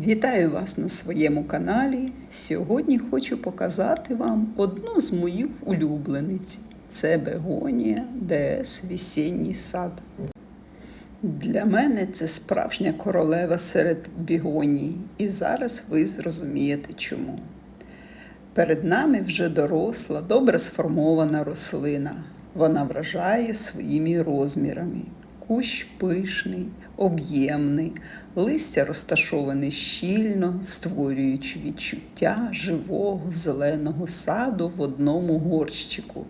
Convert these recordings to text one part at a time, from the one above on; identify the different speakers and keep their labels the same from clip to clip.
Speaker 1: Вітаю вас на своєму каналі. Сьогодні хочу показати вам одну з моїх улюблениць. Це бегонія ДС Вісінній сад. Для мене це справжня королева серед бігоній, і зараз ви зрозумієте чому. Перед нами вже доросла, добре сформована рослина. Вона вражає своїми розмірами. Кущ пишний, об'ємний, листя розташоване щільно, створюючи відчуття живого зеленого саду в одному горщику.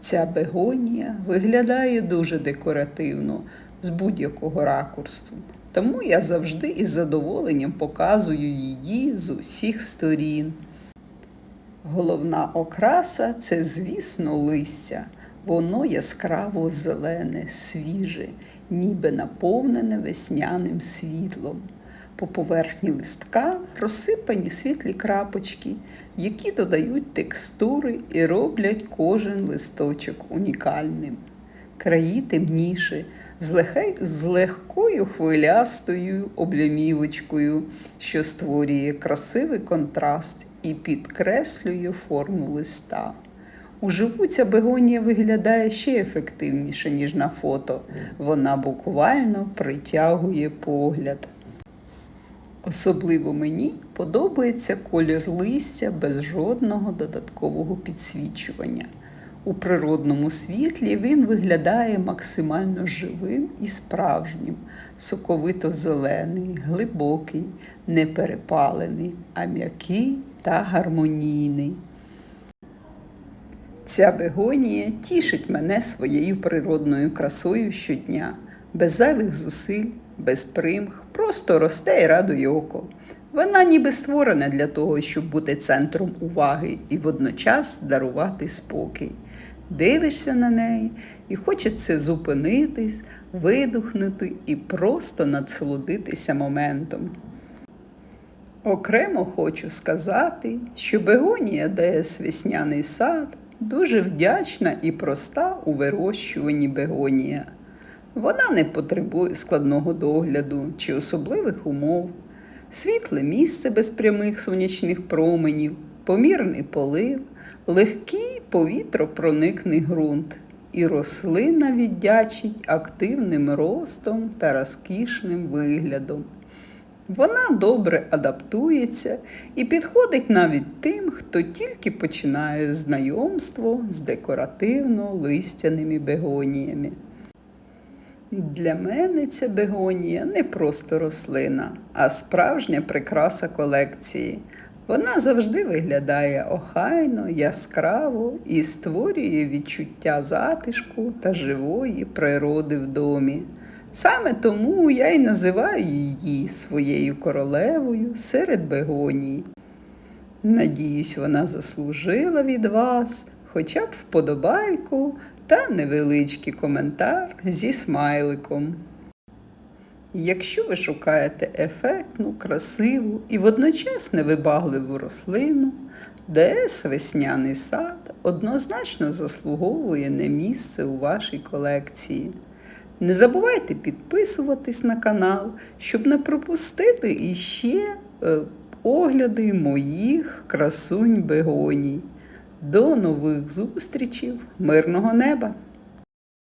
Speaker 1: Ця бегонія виглядає дуже декоративно з будь-якого ракурсу, тому я завжди із задоволенням показую її з усіх сторін. Головна окраса це, звісно, листя. Воно яскраво зелене, свіже, ніби наповнене весняним світлом. По поверхні листка розсипані світлі крапочки, які додають текстури і роблять кожен листочок унікальним. Краї легкою, з легкою хвилястою облямівочкою, що створює красивий контраст і підкреслює форму листа. Уживу бегонія виглядає ще ефективніше, ніж на фото. Вона буквально притягує погляд. Особливо мені подобається колір листя без жодного додаткового підсвічування. У природному світлі він виглядає максимально живим і справжнім, соковито зелений, глибокий, не перепалений, а м'який та гармонійний. Ця бегонія тішить мене своєю природною красою щодня, без зайвих зусиль, без примх, просто росте і радує око. Вона ніби створена для того, щоб бути центром уваги і водночас дарувати спокій. Дивишся на неї і хочеться зупинитись, видухнути і просто насолодитися моментом. Окремо хочу сказати, що бегонія ДС Весняний сад дуже вдячна і проста у вирощуванні бегонія. Вона не потребує складного догляду чи особливих умов, світле місце без прямих сонячних променів, помірний полив, легкий повітропроникний ґрунт. І рослина віддячить активним ростом та розкішним виглядом. Вона добре адаптується і підходить навіть тим, хто тільки починає знайомство з декоративно-листяними бегоніями. Для мене ця бегонія не просто рослина, а справжня прикраса колекції. Вона завжди виглядає охайно, яскраво і створює відчуття затишку та живої природи в домі. Саме тому я й називаю її своєю королевою серед бегоній. Надіюсь, вона заслужила від вас хоча б вподобайку та невеличкий коментар зі смайликом. Якщо ви шукаєте ефектну, красиву і водночас невибагливу рослину, ДС Весняний сад однозначно заслуговує на місце у вашій колекції. Не забувайте підписуватись на канал, щоб не пропустити іще е, огляди моїх красунь бегоній. До нових зустрічей, мирного неба!